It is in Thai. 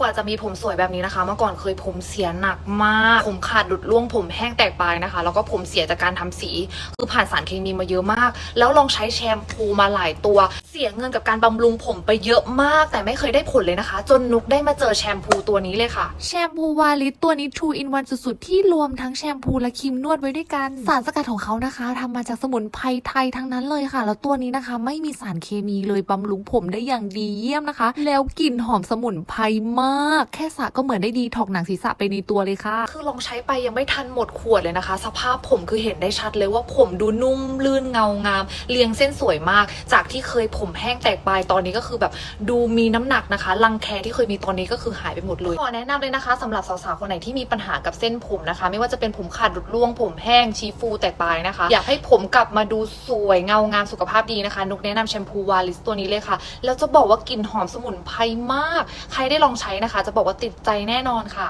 กว่าจะมีผมสวยแบบนี้นะคะ เมื่อก่อนเคยผมเสียหนักมาก ผมขาดดุดร่วงผมแห้งแตกปลายนะคะ แล้วก็ผมเสียจากการทำสี คือผ่านสารเคมีมาเยอะมาก แล้วลองใช้แชมพูมาหลายตัว สียเงินกับการบำรุงผมไปเยอะมาก แต่ไม่เคยได้ผลเลยนะคะ จนนุกได้มาเจอแชมพูตัวนี้เลยค่ะ แชมพูวาลิสตัวนี้2 in 1สุดๆ ที่รวมทั้งแชมพูและครีมนวดไว้ด้วยกัน สารสกัดของเขานะคะทำมาจากสมุนไพรไทยทั้งนั้นเลยค่ะ แล้วตัวนี้นะคะ ไม่มีสารเคมีเลยบำรุงผมได้อย่างดีเยี่ยมนะคะ แล้วกลิ่นหอมสมุนไพรมาก แค่สระก็เหมือนได้ดีถอกหนังศีรษะไปในตัวเลยค่ะ คือลองใช้ไปยังไม่ทันหมดขวดเลยนะคะ สภาพผมคือเห็นได้ชัดเลยว่าผมดูนุ่มลื่นเงางาม เรียงเส้นสวยมาก จากที่เคยผมแห้งแตกปลายตอนนี้ก็คือแบบดูมีน้ำหนักนะคะ รังแคที่เคยมีตอนนี้ก็คือหายไปหมดเลยขอแนะนำเลยนะคะสำหรับสาวๆคนไหนที่มีปัญหากับเส้นผมนะคะ ไม่ว่าจะเป็นผมขาดหลุดร่วง ผมแห้งชีฟูแตกปลายนะคะ อยากให้ผมกลับมาดูสวยเงางามสุขภาพดีนะคะ นุกแนะนำแชมพูวาลิสตัวนี้เลยค่ะแล้วจะบอกว่ากลิ่นหอมสมุนไพรมาก ใครได้ลองใช้นะคะ จะบอกว่าติดใจแน่นอนค่ะ